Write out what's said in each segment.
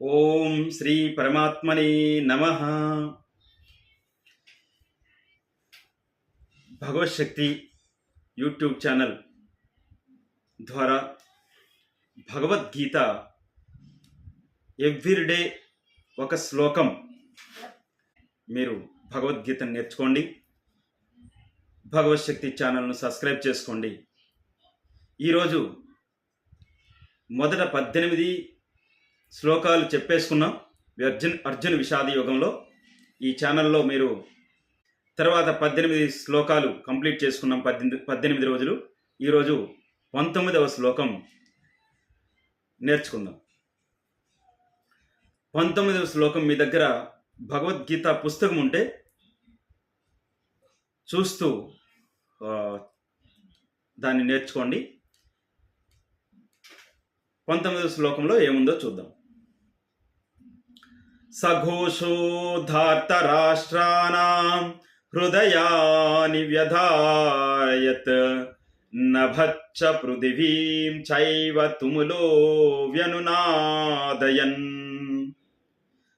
ఓం శ్రీ పరమాత్మనే నమ. భగవశక్తి YouTube channel ద్వారా భగవద్గీత ఎవ్రీడే ఒక శ్లోకం మీరు భగవద్గీతను నేర్చుకోండి. భగవశక్తి ఛానల్ను సబ్స్క్రైబ్ చేసుకోండి. ఈరోజు మొదట పద్దెనిమిది శ్లోకాలు చెప్పేసుకున్నాం. అర్జున్ అర్జున్ విషాద యుగంలో ఈ ఛానల్లో మీరు తర్వాత పద్దెనిమిది శ్లోకాలు కంప్లీట్ చేసుకున్నాం పద్దెనిమిది పద్దెనిమిది రోజులు. ఈరోజు పంతొమ్మిదవ శ్లోకం నేర్చుకుందాం. పంతొమ్మిదవ శ్లోకం మీ దగ్గర భగవద్గీత పుస్తకం ఉంటే చూస్తూ దాన్ని నేర్చుకోండి. పంతొమ్మిదవ శ్లోకంలో ఏముందో చూద్దాం. సఘోషోధార్తరాష్ట్రాణం హృదయాని వ్యధాయత్ నభచ్చ పృథివీం చైవ తుములో వ్యనునాదయన్.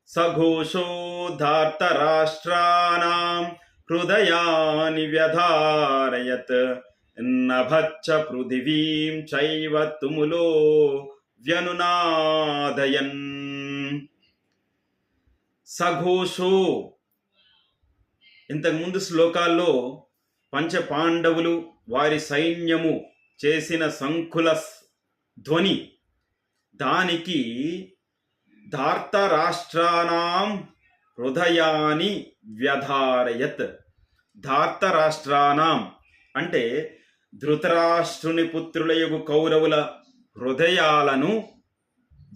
సఘోషోధార్తరాష్ట్రాణం హృదయాని వ్యధారయత్ నభచ్చ పృథివీం చైవ తుములో వ్యనునాదయన్ సఘోషో ఇంతకుముందు శ్లోకాల్లో పంచ పాండవులు వారి సైన్యము చేసిన సంకుల ధ్వని దానికి ధార్తరాష్ట్రానాం హృదయాన్ని వ్యధారయత్. ధార్తరాష్ట్రానాం అంటే ధృతరాష్ట్రుని పుత్రులయుగు కౌరవుల హృదయాలను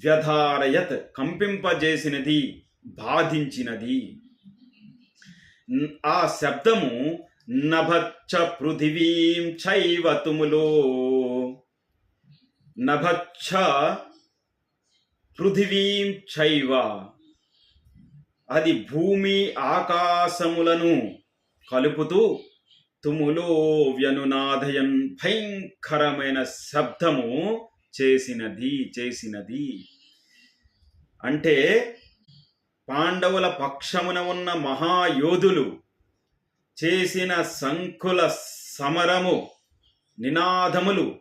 వ్యధారయత్ కంపింపజేసినది బాధించినది. ఆ శబ్దము నభచ్చ పృథివీం చైవ తుములో. నభచ్చ పృథివీం చైవ. అది భూమి ఆకాశములను కలుపుతూ తుములో వ్యనునాదయం భయంకరమైన శబ్దము చేసినది చేసినది. అంటే పాండవుల పక్షమున ఉన్న మహాయోధులు చేసిన సంకుల సమరము నినాదములు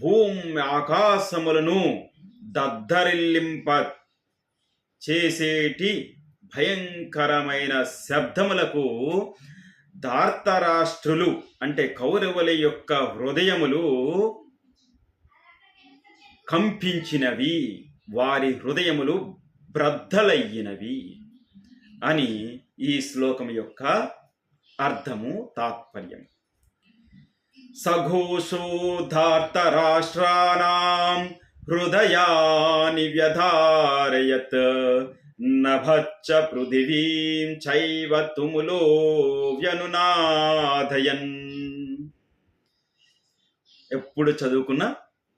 భూమి ఆకాశములను దద్దరిల్లింప చేసేటి భయంకరమైన శబ్దములకు దార్తరాష్ట్రులు అంటే కౌరవుల యొక్క హృదయములు కంపించినవి వారి హృదయములు బ్రద్దలయ్యినవి అని ఈ శ్లోకం యొక్క అర్థము తాత్పర్యం సఘోషోధార్తరాష్ట్రాణం హృదయాని వ్యధారయత్ నభచ్చ పృథివీం చైవ తుములో వ్యనునాదయన్ ఎప్పుడు చదువుకున్నా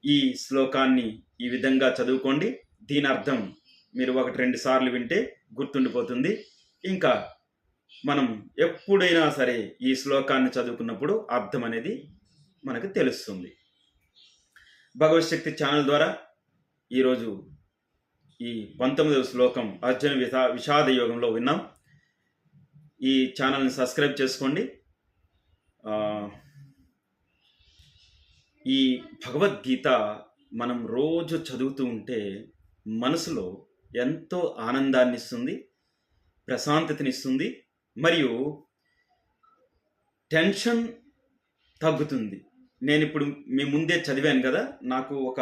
ఈ శ్లోకాన్ని ఈ విధంగా చదువుకోండి. దీని అర్థం మీరు ఒకటి రెండు సార్లు వింటే గుర్తుండిపోతుంది. ఇంకా మనం ఎప్పుడైనా సరే ఈ శ్లోకాన్ని చదువుకున్నప్పుడు అర్థం అనేది మనకు తెలుస్తుంది. భగవత్ ఛానల్ ద్వారా ఈరోజు ఈ పంతొమ్మిదవ శ్లోకం అర్జున విషా విషాద యోగంలో విన్నాం. ఈ ఛానల్ని సబ్స్క్రైబ్ చేసుకోండి. ఈ భగవద్గీత మనం రోజు చదువుతూ ఉంటే మనసులో ఎంతో ఆనందాన్ని ఇస్తుంది ప్రశాంతతనిస్తుంది మరియు టెన్షన్ తగ్గుతుంది. నేను ఇప్పుడు మీ ముందే చదివాను కదా నాకు ఒక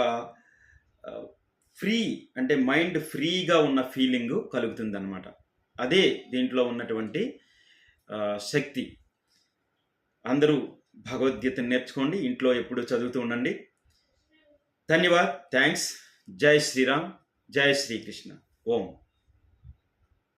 ఫ్రీ అంటే మైండ్ ఫ్రీగా ఉన్న ఫీలింగ్ కలుగుతుంది అనమాట అదే దీంట్లో ఉన్నటువంటి శక్తి. అందరూ భగవద్గీతను నేర్చుకోండి ఇంట్లో ఎప్పుడు చదువుతూ ఉండండి. ధన్యవాద్ థ్యాంక్స్. జై శ్రీరామ్ జై శ్రీకృష్ణ. ఓం.